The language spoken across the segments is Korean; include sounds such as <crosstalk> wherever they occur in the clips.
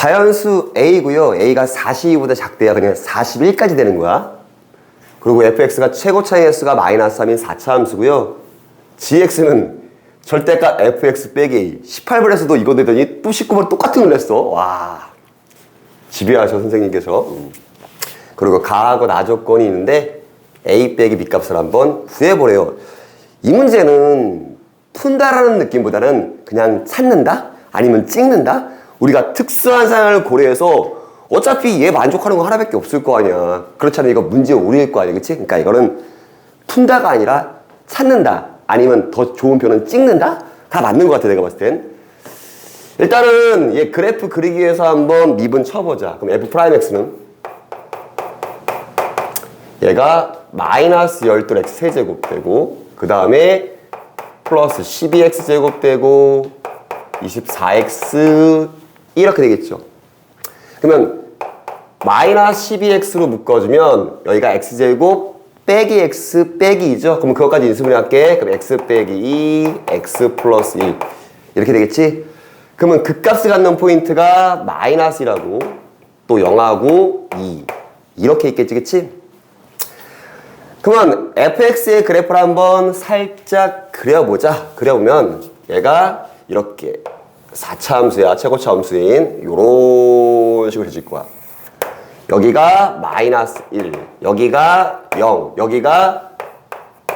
자연수 A고요. A가 42보다 작대야 그냥 41까지 되는 거야. 그리고 fx가 최고 차이 수가 마이너스 3인 4차 함수고요. gx는 절대값 fx 빼기 a. 18번에서도 이거 되더니 또 19번 똑같은 걸 냈어. 와. 지배하셔 선생님께서. 음. 그리고 가하고 나 조건이 있는데 a 빼기 b 값을 한번 구해보래요. 이 문제는 푼다라는 느낌보다는 그냥 찾는다? 아니면 찍는다? 우리가 특수한 상황을 고려해서 어차피 얘 만족하는 거 하나밖에 없을 거 아니야. 그렇잖아. 이거 문제 오류일 거 아니야. 그치? 그러니까 이거는 푼다가 아니라 찾는다. 아니면 더 좋은 표는 찍는다? 다 맞는 것 같아. 내가 봤을 땐. 일단은 얘 그래프 그리기 위해서 한번 미분 쳐보자. 그럼 f 프라임 x는 얘가 마이너스 12x 세제곱 되고 그 다음에 플러스 12x 제곱 되고 24x 이렇게 되겠죠. 그러면 마이너스 12x로 묶어주면 여기가 x제곱 빼기 x 빼기 2죠. 그럼 그것까지 인수분해 할게. 그럼 x 빼기 2, x 플러스 1 이렇게 되겠지. 그러면 극값을 갖는 포인트가 마이너스라고 또 0하고 2 이렇게 있겠지, 그치? 그러면 fx의 그래프를 한번 살짝 그려보자. 그려보면 얘가 이렇게 4차 함수야. 최고차 함수인 요런 식으로 해줄 거야. 여기가 마이너스 1, 여기가 0, 여기가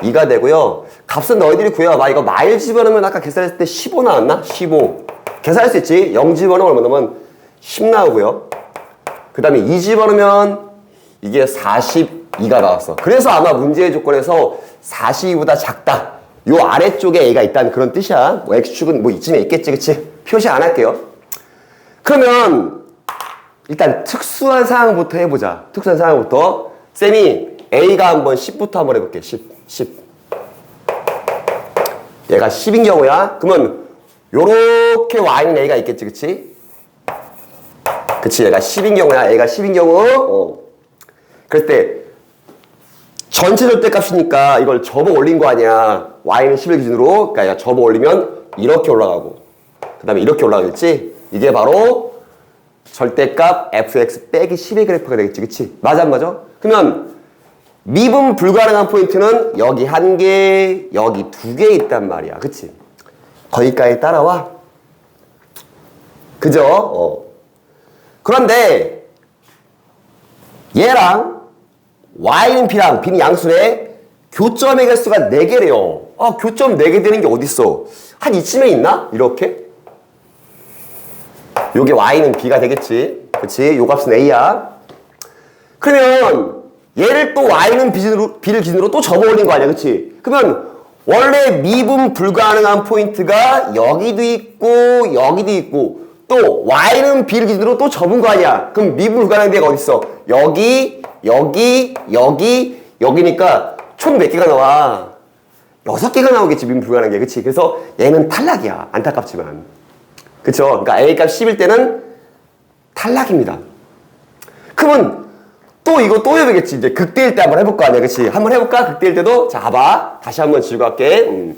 2가 되고요. 값은 너희들이 구해봐. 이거 마일 집어넣으면 아까 계산했을 때 15 나왔나? 15. 계산할 수 있지. 0 집어넣으면 얼마 나오면 10 나오고요. 그 다음에 2 집어넣으면 이게 42가 나왔어. 그래서 아마 문제의 조건에서 42보다 작다. 요 아래쪽에 A가 있다는 그런 뜻이야. 뭐 X축은 뭐 이쯤에 있겠지, 그치? 표시 안 할게요. 그러면 일단 특수한 상황부터 해보자. 특수한 상황부터. 쌤이 A가 한번 10부터 한번 해볼게. 10, 10. 얘가 10인 경우야. 그러면 요렇게 Y는 A가 있겠지, 그치? 그치, 얘가 10인 경우야. A가 10인 경우. 어. 그럴 때 전체 절대값이니까 이걸 접어 올린 거 아니야. Y는 10을 기준으로. 그러니까 얘가 접어 올리면 이렇게 올라가고. 그 다음에 이렇게 올라가겠지? 이게 바로 절대값 fx 빼기 10의 그래프가 되겠지. 그치? 맞아, 안 맞아? 그러면 미분 불가능한 포인트는 여기 한 개, 여기 두 개 있단 말이야. 그치? 거기까지 따라와. 그죠? 어. 그런데 얘랑 y는 b랑 b는 양수네 교점의 개수가 4개래요. 아, 교점 4개 되는 게 어딨어? 한 이쯤에 있나? 이렇게? 요게 y는 b가 되겠지. 그치? 요 값은 a야. 그러면 얘를 또 y는 b를, b를 기준으로 또 접어 올린 거 아니야. 그치? 그러면 원래 미분 불가능한 포인트가 여기도 있고 여기도 있고 또 y는 b를 기준으로 또 접은 거 아니야. 그럼 미분 불가능한 데가 어딨어? 여기, 여기, 여기, 여기니까 총 몇 개가 나와? 여섯 개가 나오겠지, 미분 불가능한 게. 그치? 그래서 얘는 탈락이야. 안타깝지만. 그쵸? 그러니까 A값 10일 때는 탈락입니다. 그러면 또 이거 또 해보겠지. 이제 극대일 때 한번 해볼 거 아니야. 그치? 한번 해볼까? 극대일 때도? 자, 봐봐. 다시 한번 지우고 갈게. 음.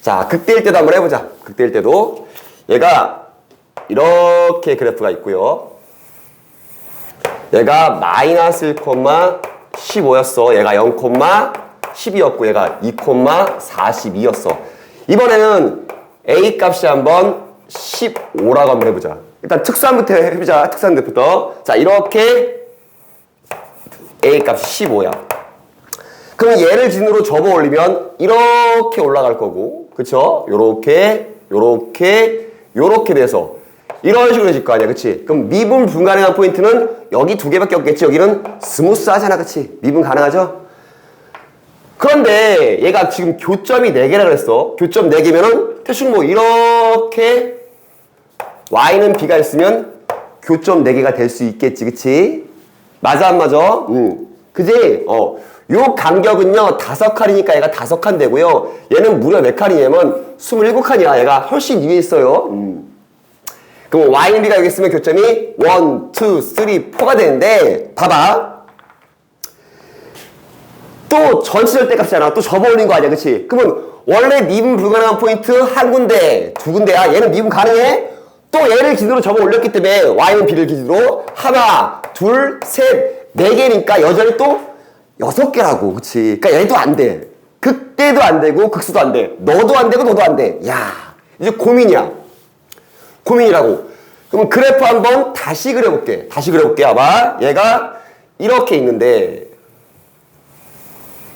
자, 극대일 때도 한번 해보자. 극대일 때도. 얘가 이렇게 그래프가 있고요. 얘가 마이너스 1,15였어. 얘가 0,12였고 얘가 2,42였어. 이번에는 A 값이 한번 15라고 한번 해보자. 일단 특수한부터 해보자. 특수한부터. 자, 이렇게 A 값이 15야. 그럼 얘를 진으로 접어 올리면 이렇게 올라갈 거고, 그쵸? 요렇게, 요렇게, 요렇게 돼서 이런 식으로 해질 거 아니야, 그치? 그럼 미분 불가능한 포인트는 여기 두 개밖에 없겠지? 여기는 스무스하잖아, 그치? 미분 가능하죠? 그런데 얘가 지금 교점이 4개라 그랬어. 교점 4개면은 대충 뭐 이렇게 y는 b가 있으면 교점 4개가 될 수 있겠지, 그치? 맞아, 안 맞아? 응. 그지? 어. 요 간격은요, 다섯 칸이니까 얘가 다섯 칸 되고요. 얘는 무려 몇 칸이냐면 27칸이야. 얘가 훨씬 위에 있어요. 음. 그럼 y는 b가 여기 있으면 교점이 1, 2, 3, 4가 되는데, 봐봐. 또 전체 절대값이잖아. 또 접어 올린 거 아니야, 그치? 그러면 원래 미분 불가능한 포인트 한 군데, 두 군데야. 얘는 미분 가능해? 또 얘를 기준으로 접어 올렸기 때문에 y는 b를 기준으로 하나, 둘, 셋, 네 개니까 여전히 또 여섯 개라고, 그치? 그러니까 얘도 안 돼. 극대도 안 되고 극수도 안 돼. 너도 안 되고 너도 안 돼. 야, 이제 고민이야. 고민이라고. 그럼 그래프 한번 다시 그려볼게. 다시 그려볼게. 아마 얘가 이렇게 있는데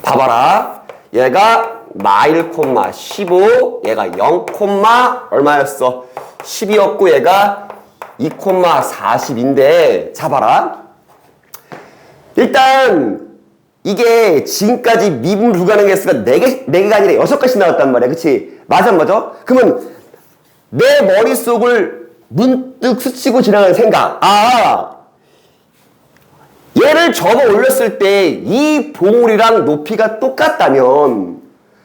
봐봐라. 얘가 마일 콤마 15, 얘가 0 콤마 얼마였어? 10이었고 얘가 2 콤마 40인데 잡아라. 일단 이게 지금까지 미분 불가능 개수가 4개, 4개가 아니라 6개씩 나왔단 말이야. 그치? 맞아, 맞아? 그러면 내 머릿속을 문득 스치고 지나가는 생각. 아, 얘를 접어 올렸을 때 이 봉우리랑 높이가 똑같다면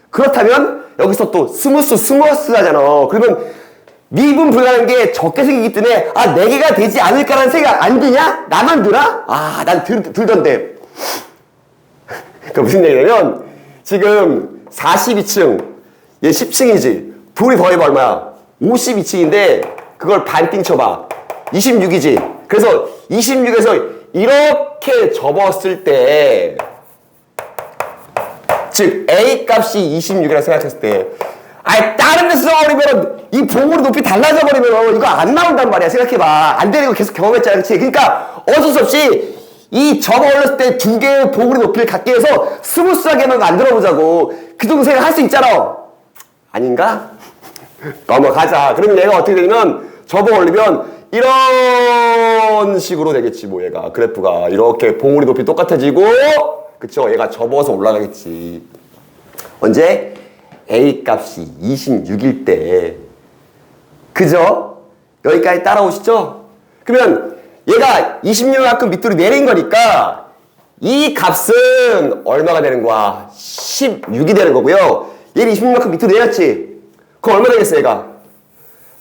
그렇다면 여기서 또 스무스 스무스 하잖아. 그러면 미분 불가능한 게 적게 생기기 때문에 아, 네 개가 되지 않을까라는 생각 안 드냐? 나만 드나? 아, 난 들, 들던데. 그 무슨 얘기냐면 지금 42층 얘 10층이지 둘이 더해봐 얼마야 52층인데 그걸 반띵 쳐봐 26이지 그래서 26에서 이렇게 접었을 때 즉 A 값이 26이라 생각했을 때 아니 다른 데서 써버리면 이 봉우리 높이 달라져 버리면 이거 안 나온단 말이야. 생각해봐. 안 되는 거 계속 경험했잖아. 그치? 그러니까 어쩔 수 없이 이 접어 올렸을 때 두 개의 봉우리 높이를 갖게 해서 스무스하게만 만들어 보자고. 그 정도 생각 할수 있잖아. 아닌가? <laughs> 넘어가자. 그러면 얘가 어떻게 되냐면 접어 올리면 이런 식으로 되겠지 뭐 얘가 그래프가 이렇게 봉우리 높이 똑같아지고 그쵸 얘가 접어서 올라가겠지 언제 A 값이 26일 때 그죠? 여기까지 따라오시죠? 그러면 얘가 26만큼 밑으로 내린 거니까 이 값은 얼마가 되는 거야? 16이 되는 거고요. 얘는 26만큼 밑으로 내렸지? 그럼 얼마 되겠어 얘가?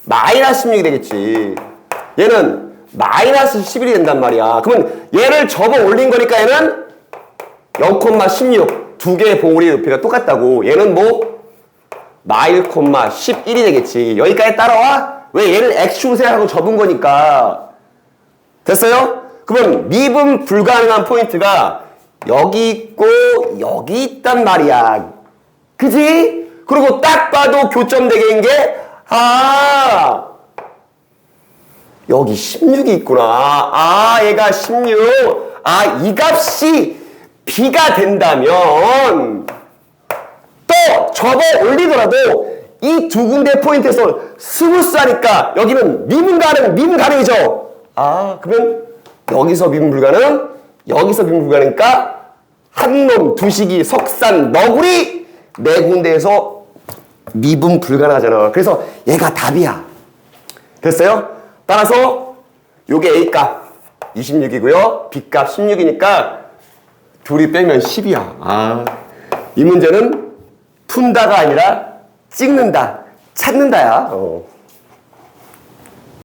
마이너스 16이 되겠지. 얘는 마이너스 11이 된단 말이야. 그러면 얘를 접어 올린 거니까 얘는 0,16. 두 개의 봉우리 높이가 똑같다고. 얘는 뭐? 마일 콤마 11이 되겠지. 여기까지 따라와? 왜 얘를 X축으로 생각하고 접은 거니까. 됐어요? 그러면 미분 불가능한 포인트가 여기 있고 여기 있단 말이야. 그지? 그리고 딱 봐도 교점되게인 게, 아, 여기 16이 있구나. 아, 얘가 16. 아, 이 값이 B가 된다면, 또 접어 올리더라도 이 두 군데 포인트에서 스무스하니까 여기는 미분 가능, 미분 가능이죠. 아, 그러면 여기서 미분 불가능, 여기서 미분 불가능이니까 한놈, 두식이, 석산, 너구리 네 군데에서 미분 불가능하잖아. 그래서 얘가 답이야. 됐어요? 따라서 요게 A 값 26이고요. B 값 16이니까 둘이 빼면 10이야. 아, 이 문제는 푼다가 아니라 찍는다, 찾는다야. 어.